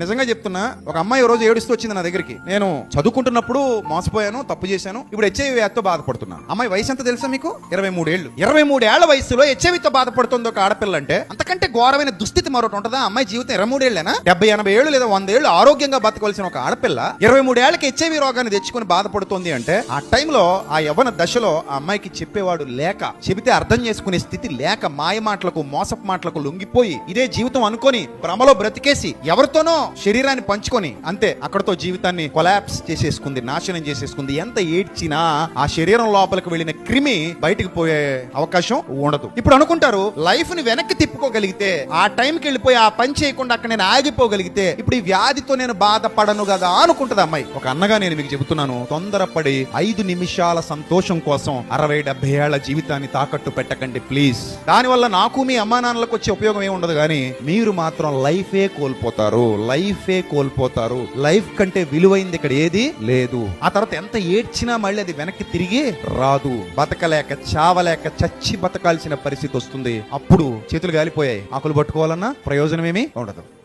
నిజంగా చెప్తున్నా ఒక అమ్మాయి ఈ రోజు ఏడుస్తూ వచ్చింది నా దగ్గరికి. నేను చదువుకుంటున్నప్పుడు మోసపోయాను తప్పు చేశాను ఇప్పుడు హెచ్ఐవి వ్యాధితో బాధపడుతున్నా. అమ్మాయి వయసు ఎంత తెలుసా మీకు? ఇరవై మూడేళ్ళు ఇరవై మూడేళ్ళ వయసులో హెచ్ఐవితో బాధపడుతుంది ఒక ఆడపిల్ల అంటే అంతకంటే ఘోరమైన దుస్థితి మరొకటి ఉంటుందా? అమ్మాయి జీవితం ఇరవై మూడేళ్ళేనా? డెబ్బై ఎనభై ఏళ్ళు లేదా వంద ఏళ్ళు ఆరోగ్యంగా బతకవలసిన ఒక ఆడపిల్ల ఇరవై మూడేళ్ళకి హెచ్ఐవి రోగాన్ని తెచ్చుకొని బాధపడుతోంది అంటే ఆ టైంలో ఆ యవ్వన దశలో ఆ అమ్మాయికి చెప్పేవాడు లేక చెబితే అర్థం చేసుకునే స్థితి లేక మాయ మాటలకు మోసపు మాటలకు లొంగిపోయి ఇదే జీవితం అనుకొని భ్రమలో బ్రతికేసి ఎవరితో ఎవరితోనో శరీరాన్ని పంచుకొని అంతే అక్కడతో జీవితాన్ని కొలాప్స్ చేసేసుకుంది నాశనం చేసేసుకుంది ఎంత ఏడ్చినా ఆ శరీరం లోపలికి వెళ్ళిన క్రిమి బయటికి పోయే అవకాశం ఉండదు. ఇప్పుడు అనుకుంటారు లైఫ్ని వెనక్కి తిప్పుకోగలిగితే ఆ టైంకి వెళ్ళిపోయి ఆ పని చేయకుండా అక్కడ నేను ఆగిపోగలిగితే ఇప్పుడు ఈ వ్యాధితో నేను బాధపడను కదా అనుకుంటది అమ్మాయి. ఒక అన్నగా నేను మీకు చెబుతున్నాను తొందరపడి ఐదు నిమిషాల సంతోషం కోసం అరవై డెబ్బై ఏళ్ళ జీవితాన్ని తాకట్టు పెట్టకండి ప్లీజ్. దానివల్ల నాకు మీ అమ్మా నాన్నలకు వచ్చే ఉపయోగం ఏమి ఉండదు కానీ మీరు మాత్రం లైఫే కోల్పోతారు. లైఫే కోల్పోతారు. లైఫ్ కంటే విలువైంది ఇక్కడ ఏది? లేదు. ఆ తర్వాత ఎంత ఏడ్చినా మళ్ళీ అది వెనక్కి తిరిగి రాదు. బతకలేక చావలేక చచ్చి బతకాల్సిన పరిస్థితి వస్తుంది. అప్పుడు చేతులు గాలిపోయాయి. ఆకులు పట్టుకోవాలన్నా ప్రయోజనం ఏమీ ఉండదు.